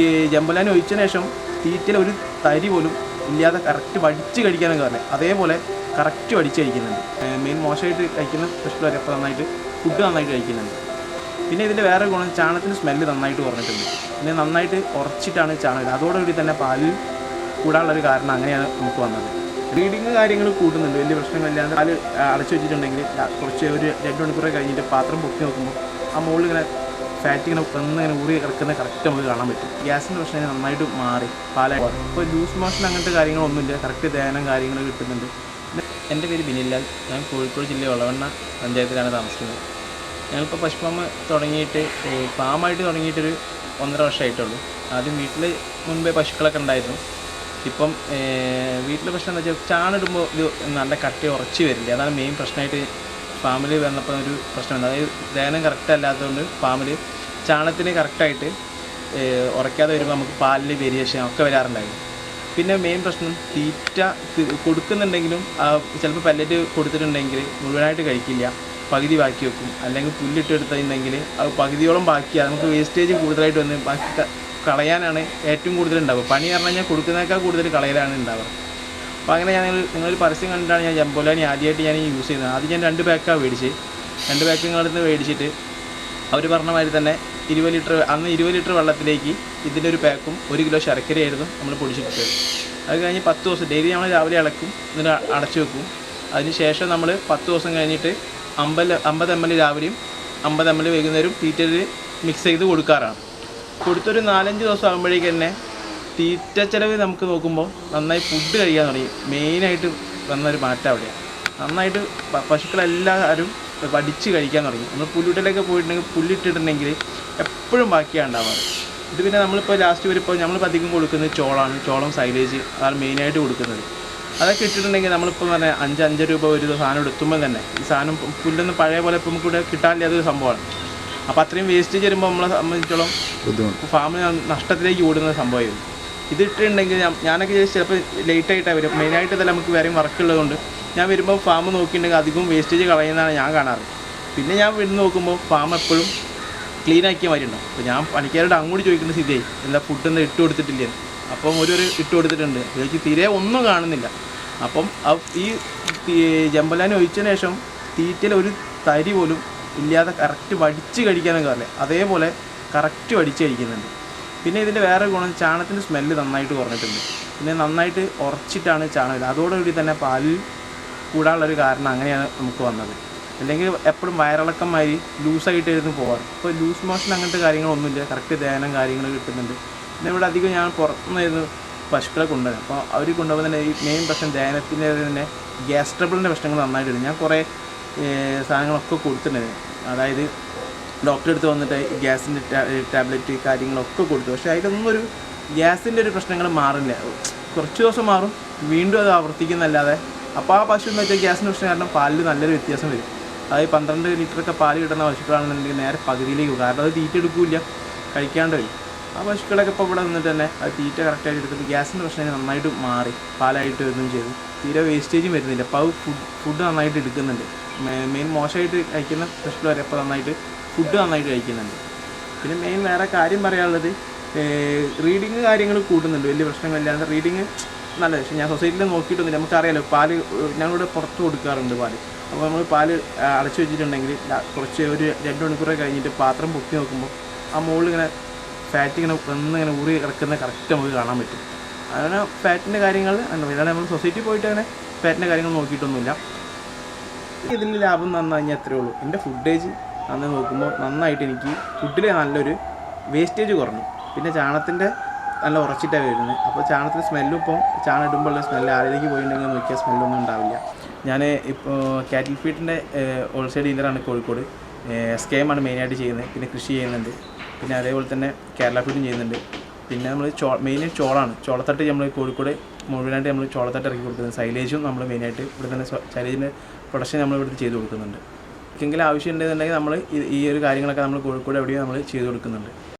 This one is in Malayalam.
ഈ ജമ്പലാനി ഒഴിച്ച ശേഷം തീറ്റയിൽ ഒരു തരി പോലും ഇല്ലാതെ കറക്റ്റ് വടിച്ച് കഴിക്കാനൊക്കെ പറഞ്ഞത് അതേപോലെ കറക്റ്റ് വടിച്ച് കഴിക്കുന്നുണ്ട് മെയിൻ മോശമായിട്ട് കഴിക്കുന്ന സ്പെഷ്യൽ അപ്പോൾ നന്നായിട്ട് ഫുഡ് നന്നായിട്ട് കഴിക്കുന്നുണ്ട്. പിന്നെ ഇതിന്റെ വേറെ ഗുണം ചാണകത്തിന്റെ സ്മെല്ല് നന്നായിട്ട് കുറഞ്ഞിട്ടുണ്ട്. പിന്നെ നന്നായിട്ട് ഉറച്ചിട്ടാണ് ചാണകം. അതോടുകൂടി തന്നെ പാലിൽ കൂടാനുള്ളൊരു കാരണം അങ്ങനെയാണ് നമുക്ക് വന്നത്. ബ്രീഡിങ് കാര്യങ്ങൾ കൂടുന്നുണ്ട് വലിയ പ്രശ്നങ്ങളില്ലാതെ പാൽ അടച്ചു വെച്ചിട്ടുണ്ടെങ്കിൽ കുറച്ച് ഒരു രണ്ട് മണിക്കൂറൊക്കെ കഴിഞ്ഞിട്ട് പാത്രം പൊക്കി നോക്കുമ്പോൾ ആ മുകളിൽ ഇങ്ങനെ ഫാറ്റ് ഇങ്ങനെ വന്ന് ഇങ്ങനെ ഊറി കിടക്കുന്ന കറക്റ്റ് നമുക്ക് കാണാൻ പറ്റും. ഗ്യാസിന്റെ പ്രശ്നം നന്നായിട്ട് മാറി. പാലായി ഇപ്പോൾ ലൂസ് മോഷൻ അങ്ങനത്തെ കാര്യങ്ങളൊന്നുമില്ല. കറക്റ്റ് ധ്യാനം കാര്യങ്ങൾ കിട്ടുന്നുണ്ട്. എന്റെ പേര് ബിനില്ലാൽ ഞാൻ കോഴിക്കോട് ജില്ല വളവണ്ണ പഞ്ചായത്തിലാണ് താമസിക്കുന്നത്. ഞങ്ങളിപ്പോൾ പശുപാമ്പ് തുടങ്ങിയിട്ട് പാമായിട്ട് തുടങ്ങിയിട്ടൊരു ഒന്നര വർഷമായിട്ടുള്ളൂ. ആദ്യം വീട്ടിൽ മുൻപേ പശുക്കളൊക്കെ ഉണ്ടായിരുന്നു. ഇപ്പം വീട്ടിലെ പ്രശ്നം എന്താ വെച്ചാൽ ചാണിടുമ്പോൾ ഇത് നല്ല കട്ടി ഉറച്ച് വരില്ല. അതാണ് മെയിൻ പ്രശ്നമായിട്ട് ഫാമിൽ വന്നപ്പോൾ ഒരു പ്രശ്നമുണ്ട് അതായത് ദഹനം കറക്റ്റ് അല്ലാത്തതുകൊണ്ട് ഫാമിൽ ചാണകത്തിന് കറക്റ്റായിട്ട് ഉറയ്ക്കാതെ വരുമ്പോൾ നമുക്ക് പാലിൽ വേരിയേഷൻ ഒക്കെ വരാറുണ്ടായിരുന്നു. പിന്നെ മെയിൻ പ്രശ്നം തീറ്റ കൊടുക്കുന്നുണ്ടെങ്കിലും ചിലപ്പോൾ പല്ലറ്റ് കൊടുത്തിട്ടുണ്ടെങ്കിൽ മുഴുവനായിട്ട് കഴിക്കില്ല. പകുതി ബാക്കി വെക്കും. അല്ലെങ്കിൽ പുല്ലിട്ട് എടുത്തിട്ടുണ്ടെങ്കിൽ അത് പകുതിയോളം ബാക്കിയാണ് നമുക്ക് വേസ്റ്റേജ് കൂടുതലായിട്ട് വന്ന് ബാക്കി കളയാനാണ് ഏറ്റവും കൂടുതൽ ഉണ്ടാവുക. പണി പറഞ്ഞു കഴിഞ്ഞാൽ കൊടുക്കുന്നതിനേക്കാൾ കൂടുതൽ കളയലാണ് ഉണ്ടാവുക. അപ്പോൾ അങ്ങനെ ഞാൻ നിങ്ങളൊരു പരസ്യം കണ്ടിട്ടാണ് ഞാൻ ജമ്പോലാനി ആദ്യമായിട്ട് ഞാൻ യൂസ് ചെയ്യുന്നത്. ആദ്യം ഞാൻ രണ്ട് പാക്കാണ് മേടിച്ച്. രണ്ട് പാക്ക് നിന്ന് മേടിച്ചിട്ട് അവർ പറഞ്ഞ മാതിരി തന്നെ ഇരുപത് ലിറ്റർ അന്ന് ഇരുപത് ലിറ്റർ വെള്ളത്തിലേക്ക് ഇതിന്റെ ഒരു പാക്കും ഒരു കിലോ ശർക്കരയായിരുന്നു നമ്മൾ പൊടിച്ചിട്ടത് അത് കഴിഞ്ഞ് പത്ത് ദിവസം ഡെയിലി നമ്മൾ രാവിലെ ഇളക്കും എന്നിട്ട് അടച്ചു വെക്കും. അതിന് ശേഷം നമ്മൾ പത്ത് ദിവസം കഴിഞ്ഞിട്ട് അമ്പത് അമ്പത് എം എൽ രാവിലെയും അമ്പത് എം എൽ വൈകുന്നേരം തീറ്റയിൽ മിക്സ് ചെയ്ത് കൊടുക്കാറാണ്. കൊടുത്തൊരു നാലഞ്ച് ദിവസം ആകുമ്പോഴേക്ക് തന്നെ തീറ്റ ചിലവ് നമുക്ക് നോക്കുമ്പോൾ നന്നായി ഫുഡ് കഴിക്കാൻ തുടങ്ങി. മെയിനായിട്ട് വന്നൊരു മാറ്റം അവിടെയാണ്. നന്നായിട്ട് പശുക്കളെല്ലാവരും വടിച്ച് കഴിക്കാൻ തുടങ്ങി. നമ്മൾ പുല്ലിട്ടലൊക്കെ പോയിട്ടുണ്ടെങ്കിൽ പുല്ലിട്ടിട്ടുണ്ടെങ്കിൽ എപ്പോഴും ബാക്കിയാണ് ഉണ്ടാവാറ് ഇത് പിന്നെ നമ്മളിപ്പോൾ ലാസ്റ്റ് വരുമ്പോൾ നമ്മളിപ്പോൾ അധികം കൊടുക്കുന്നത് ചോളാണ്. ചോളം സൈലേജ് അതാണ് മെയിനായിട്ട് കൊടുക്കുന്നത്. അതൊക്കെ ഇട്ടിട്ടുണ്ടെങ്കിൽ നമ്മളിപ്പോൾ പറഞ്ഞ അഞ്ച് അഞ്ച് രൂപ ഒരു സാധനം എടുത്തുമ്പോൾ തന്നെ ഈ സാധനം പുല്ലൊന്ന് പഴയ പോലെ ഇപ്പം നമുക്കിവിടെ കിട്ടാനില്ലാത്തൊരു സംഭവമാണ്. അപ്പോൾ അത്രയും വേസ്റ്റേജ് വരുമ്പോൾ നമ്മളെ സംബന്ധിച്ചോളം ഫാമിന് നഷ്ടത്തിലേക്ക് ഓടുന്ന സംഭവമായിരുന്നു. ഇതിട്ടുണ്ടെങ്കിൽ ഞാനൊക്കെ ചിലപ്പോൾ ലേറ്റായിട്ടാണ് വരും മെയിനായിട്ട് തന്നെ നമുക്ക് വേറെയും വർക്ക് ഉള്ളതുകൊണ്ട് ഞാൻ വരുമ്പോൾ ഫാം നോക്കിയിട്ടുണ്ടെങ്കിൽ അധികവും വേസ്റ്റേജ് കളയുന്നതാണ് ഞാൻ കാണാറ്. പിന്നെ ഞാൻ വരുന്ന നോക്കുമ്പോൾ ഫാം എപ്പോഴും ക്ലീൻ ആക്കിയ മാതിരി ഉണ്ടാവും അപ്പോൾ ഞാൻ പണിക്കാരോട് അങ്ങോട്ട് ചോദിക്കുന്ന സ്ഥിതിയായി എന്താ ഫുഡൊന്നും ഇട്ട് കൊടുത്തിട്ടില്ല? അപ്പം ഒരു ഒരു ഇട്ട് കൊടുത്തിട്ടുണ്ട്. ചോദിച്ച് തീരെ ഒന്നും കാണുന്നില്ല. അപ്പം ഈ ജമ്പലാൻ ഒഴിച്ചതിന് ശേഷം തീറ്റയിൽ ഒരു തരി പോലും ഇല്ലാതെ കറക്റ്റ് വടിച്ച് കഴിക്കാനൊക്കെ പറഞ്ഞത് അതേപോലെ കറക്റ്റ് വടിച്ച് കഴിക്കുന്നുണ്ട്. പിന്നെ ഇതിന്റെ വേറെ ഗുണം ചാണകത്തിന്റെ സ്മെല്ല് നന്നായിട്ട് കുറഞ്ഞിട്ടുണ്ട്. പിന്നെ നന്നായിട്ട് ഉറച്ചിട്ടാണ് ചാണകം അതോടുകൂടി തന്നെ പാലിൽ കൂടാനുള്ളൊരു കാരണം അങ്ങനെയാണ് നമുക്ക് വന്നത്. അല്ലെങ്കിൽ എപ്പോഴും വയറിളക്കം മാതിരി ലൂസായിട്ടായിരുന്നു പോകാറ് ഇപ്പോൾ ലൂസ് മോഷൻ അങ്ങനത്തെ കാര്യങ്ങളൊന്നുമില്ല. കറക്റ്റ് ധ്യാനം കാര്യങ്ങൾ കിട്ടുന്നുണ്ട്. പിന്നെ ഇവിടെ അധികം ഞാൻ പുറത്തുനിന്നായിരുന്നു പശുക്കളെ കൊണ്ടുവരുന്നത്. അപ്പോൾ അവർ കൊണ്ടുപോകുമ്പോൾ തന്നെ ഈ മെയിൻ പ്രശ്നം ധ്യാനത്തിന്റെ തന്നെ ഗ്യാസ് ട്രബിളിന്റെ പ്രശ്നങ്ങൾ നന്നായിട്ട് ഞാൻ കുറേ സാധനങ്ങളൊക്കെ കൊടുത്തിട്ടുണ്ടായിരുന്നു അതായത് ഡോക്ടറെ അടുത്ത് വന്നിട്ട് ഗ്യാസിന്റെ ടാബ്ലറ്റ് കാര്യങ്ങളൊക്കെ കൊടുത്തു. പക്ഷേ അതിലൊന്നും ഒരു ഗ്യാസിന്റെ ഒരു പ്രശ്നങ്ങൾ മാറില്ല. കുറച്ച് ദിവസം മാറും. വീണ്ടും അത് ആവർത്തിക്കുന്നല്ലാതെ അപ്പോൾ ആ പശു എന്ന് വെച്ചാൽ ഗ്യാസിന്റെ പ്രശ്നം കാരണം പാലിൽ നല്ലൊരു വ്യത്യാസം വരും. അതായത് പന്ത്രണ്ട് ലിറ്ററൊക്കെ പാൽ കിട്ടുന്ന പശുക്കളാണെന്നുണ്ടെങ്കിൽ നേരെ പകുതിയിലേക്ക് പോകും കാരണം അത് തീറ്റ എടുക്കില്ല. കഴിക്കാണ്ട് വരും. ആ പശുക്കളൊക്കെ ഇപ്പോൾ ഇവിടെ നിന്നിട്ട് തന്നെ അത് തീറ്റ കറക്റ്റായിട്ട് എടുത്തിട്ട് ഗ്യാസിന്റെ പ്രശ്നം നന്നായിട്ട് മാറി. പാലായിട്ട് വരുന്നതും ചെയ്തു. തീരെ വേസ്റ്റേജും വരുന്നില്ല. അപ്പോൾ ഫുഡ് ഫുഡ് നന്നായിട്ട് എടുക്കുന്നുണ്ട്. മെയിൻ മോശമായിട്ട് കഴിക്കുന്ന പശുക്കൾ വരെ അപ്പോൾ നന്നായിട്ട് ഫുഡ് നന്നായിട്ട് കഴിക്കുന്നുണ്ട്. പിന്നെ മെയിൻ വേറെ കാര്യം പറയാനുള്ളത് റീഡിങ് കാര്യങ്ങൾ കൂട്ടുന്നുണ്ട്. വലിയ പ്രശ്നങ്ങളില്ലാതെ റീഡിങ് നല്ലത് പക്ഷേ ഞാൻ സൊസൈറ്റിയിൽ നോക്കിയിട്ടൊന്നുമില്ല. നമുക്കറിയാലോ പാൽ ഞങ്ങളിവിടെ പുറത്ത് കൊടുക്കാറുണ്ട് പാൽ. അപ്പോൾ നമ്മൾ പാൽ അടച്ചു വെച്ചിട്ടുണ്ടെങ്കിൽ കുറച്ച് ഒരു രണ്ട് മണിക്കൂറൊക്കെ കഴിഞ്ഞിട്ട് പാത്രം പൊക്കി നോക്കുമ്പോൾ ആ മുകളിൽ ഇങ്ങനെ ഫാറ്റ് ഇങ്ങനെ വന്ന് ഇങ്ങനെ ഊറി കിടക്കുന്ന കറക്റ്റ് നമുക്ക് കാണാൻ പറ്റും. അങ്ങനെ ഫാറ്റിന്റെ കാര്യങ്ങൾ എന്താ ഇതാണ് നമ്മൾ സൊസൈറ്റി പോയിട്ട് അങ്ങനെ ഫാറ്റിന്റെ കാര്യങ്ങൾ നോക്കിയിട്ടൊന്നുമില്ല. ഇതിന് ലാഭം നന്നു കഴിഞ്ഞാൽ അത്രേ ഉള്ളൂ. എന്റെ ഫുഡേജ് നന്നായി നോക്കുമ്പോൾ നന്നായിട്ട് എനിക്ക് ഫുഡിൽ നല്ലൊരു വേസ്റ്റേജ് കുറഞ്ഞു. പിന്നെ ചാണകത്തിന്റെ നല്ല ഉറച്ചിട്ടാണ് വരുന്നത്. അപ്പോൾ ചാണത്തിൽ സ്മെല്ലും ഇപ്പോൾ ചാണകം ഇടുമ്പോഴുള്ള സ്മെല്ല് ആരിലേക്ക് പോയിട്ടുണ്ടെങ്കിൽ നോക്കിയാൽ സ്മെല്ലൊന്നും ഉണ്ടാവില്ല. ഞാൻ ഇപ്പോൾ കാറ്റിൽ ഫീഡിന്റെ ഹോൾസെയിൽ ഡീലറാണ് കോഴിക്കോട്. സ്കേമാണ് മെയിനായിട്ട് ചെയ്യുന്നത്. പിന്നെ കൃഷി ചെയ്യുന്നുണ്ട്. പിന്നെ അതേപോലെ തന്നെ കേരള ഫീഡും ചെയ്യുന്നുണ്ട്. പിന്നെ നമ്മൾ ചോ മെയിൻ ചോളാണ്. ചോളത്തട്ട് നമ്മൾ കോഴിക്കോട് മുഴുവനായിട്ട് നമ്മൾ ചോളത്തട്ട് ഇറക്കി കൊടുക്കുന്നത് സൈലേജും നമ്മൾ മെയിനായിട്ട് ഇവിടെ തന്നെ സൈലേജിന്റെ പ്രൊഡക്ഷൻ നമ്മൾ ഇവിടുത്തെ ചെയ്ത് കൊടുക്കുന്നുണ്ട്. എങ്കിലും ആവശ്യം ഉണ്ടെന്നുണ്ടെങ്കിൽ നമ്മൾ ഈ ഒരു കാര്യങ്ങളൊക്കെ നമ്മൾ കോഴിക്കോട് എവിടെയും നമ്മൾ ചെയ്ത് കൊടുക്കുന്നുണ്ട്.